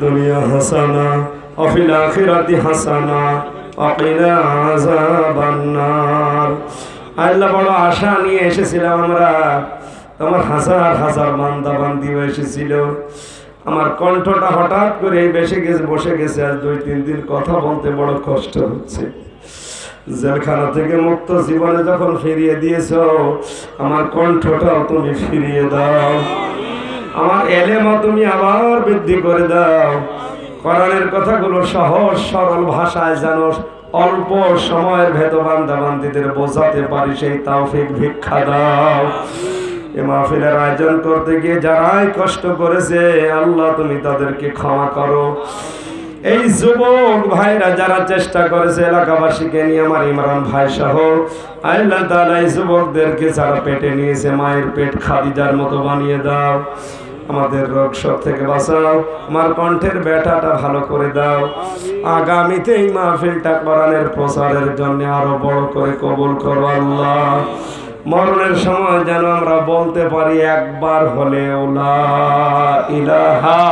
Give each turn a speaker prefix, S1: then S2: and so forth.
S1: দুনিয়া হাসানা অফিল আখিরাতি হাসানা অকিনা আজাবান্নার আল্লাহ বড় আশা নিয়ে এসেছিলাম আমরা। তোমার হাজার হাজার বান্দা বান্দি এসেছিল। আমার কণ্ঠটা হঠাৎ করে এই বেশি গেছে, বসে গেছে আর দুই, তিন দিন কথা বলতে বড় কষ্ট হচ্ছে। জেলখানা থেকে মুক্ত জীবনে যখন ফিরিয়ে দিয়েছ, আমার কণ্ঠটাও তুমি ফিরিয়ে দাও। আমার এলেমও তুমি আবার বৃদ্ধি করে দাও। কোরআনের কথাগুলো সহজ, সরল ভাষায় জানো অল্প সময়ের ভেদ বান্দা বান্দিদের বোঝাতে পারি, সেই তাওফিক ভিক্ষা দাও। এ মাহফিলের আয়োজন করতে গিয়ে যারাই কষ্ট করেছে, আল্লাহ তুমি তাদেরকে ক্ষমা করো। এই যুবক ভাইরা যারা চেষ্টা করেছে, এলাকাবাসীকে নিয়ে আমার ইমরান ভাই সহ, আল্লাহ তাআলা এই যুবকদেরকে যারা পেটে নিয়েছে, মায়ের পেট খাদিজার মতো বানিয়ে দাও। আমাদের রোগ সব থেকে বাঁচাও। আমার কণ্ঠের ব্যথাটা ভালো করে দাও। আগামীতে এই মাহফিলটা কোরআনের প্রচারের জন্য আরও বড় করে কবুল করো আল্লাহ। মরণের সময় যেন আমরা বলতে পারি, একবার হলে ইলাহা